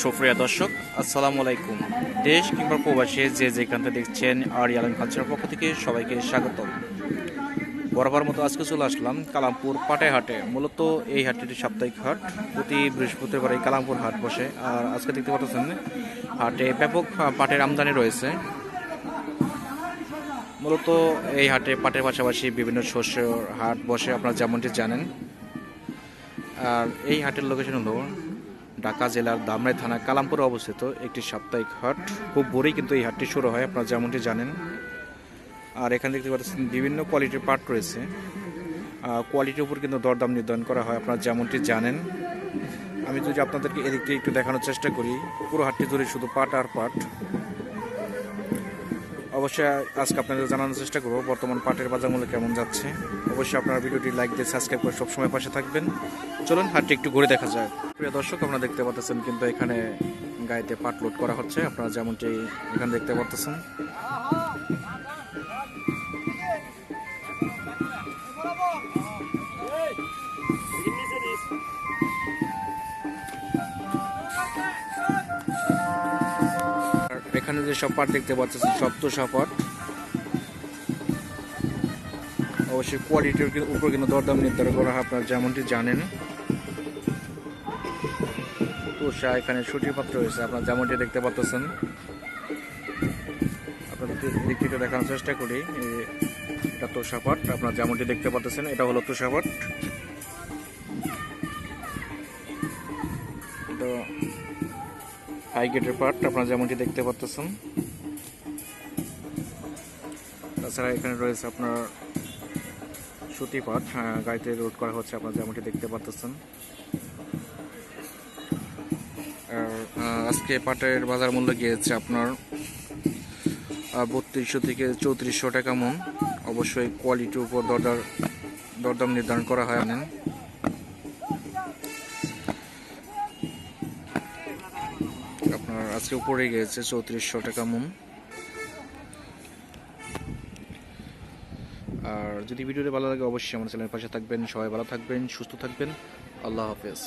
সুপ্রিয়া দর্শক, আসসালামু আলাইকুম। দেশ কিংবা প্রবাসী যে যেখান থেকে দেখছেন আর আলম কালচার পক্ষ থেকে সবাইকে স্বাগত। বরাবর মতো আজকে চলে আসলাম কালামপুর পাটে হাটে মূলত এই হাটটি সাপ্তাহিক হাট, প্রতি বৃহস্পতিবার এই কালামপুর হাট বসে। আর আজকে দেখতে পাচ্ছেন, হাটে ব্যাপক পাটের আমদানি রয়েছে। মূলত এই হাটে পাটের পাশাপাশি বিভিন্ন শস্যের হাট বসে, আপনারা যেমনটি জানেন। আর এই হাটের লোকেশন হলো ঢাকা জেলার দামরাই থানা কালামপুরে অবস্থিত একটি সাপ্তাহিক হাট। খুব ভোরেই কিন্তু এই হাটটি শুরু হয়, আপনারা যেমনটি জানেন। আর এখানে দেখতে পাচ্ছেন বিভিন্ন কোয়ালিটির পাট রয়েছে। কোয়ালিটির উপর কিন্তু দরদাম নির্ধারণ করা হয়, আপনারা যেমনটি জানেন। আমি যদি আপনাদেরকে এদিক একটু দেখানোর চেষ্টা করি, পুরো হাটটি ধরে শুধু পাট আর পাট। অবশ্যই আজকে আপনাদের জানানোর চেষ্টা করব, বর্তমান পাটের বাজার মূল্য কেমন যাচ্ছে। অবশ্যই আপনারা ভিডিওটি লাইক দিয়ে সাবস্ক্রাইব করে সবসময় পাশে থাকবেন। চলুন, হাটটি একটু ঘুরে দেখা যায় প্রিয় দর্শক, আপনারা দেখতে পাচ্ছেন কিন্তু এখানে গাড়িতে পাট লোড করা হচ্ছে। আপনারা যেমনটি এখানে দেখতে পাচ্ছেন। এখানে যে সব পাট দেখতে পাচ্ছেন সব তো সব পাট অবশ্যই কোয়ালিটির উপর কিন্তু দরদাম নির্ধারণ করা হয়, আপনারা যেমনটি জানেন। তোষা এখানে সুটি পাত্র রয়েছে আপনারা যেমনটি দেখতে পাচ্ছেন। আপনাদের দেখানোর চেষ্টা করি এটা তোষা পাট, আপনারা যেমনটি দেখতে পাচ্ছেন, এটা হলো তোষা পাট। তো হাই গেটের পার্ট আপনারা যেমনটি দেখতে পাচ্ছেন তাছাড়া এখানে রয়েছে আপনার সুতি পাট গাড়িতে রোড করা হচ্ছে, আপনারা যেমনটি দেখতে পাচ্ছেন আর আজকে পাটের বাজার মূল্য গিয়েছে আপনার বত্রিশশো থেকে চৌত্রিশশো টাকা মন। অবশ্যই কোয়ালিটির উপর দরদার, দরদাম নির্ধারণ করা হয় আনেন। আপনার আজকে উপরে গিয়েছে চৌত্রিশশো টাকা মোম। আর যদি ভিডিওটি ভালো লাগে, অবশ্যই আমার চ্যানেলের পাশে থাকবেন। সবাই ভালো থাকবেন, সুস্থ থাকবেন। আল্লাহ হাফেজ।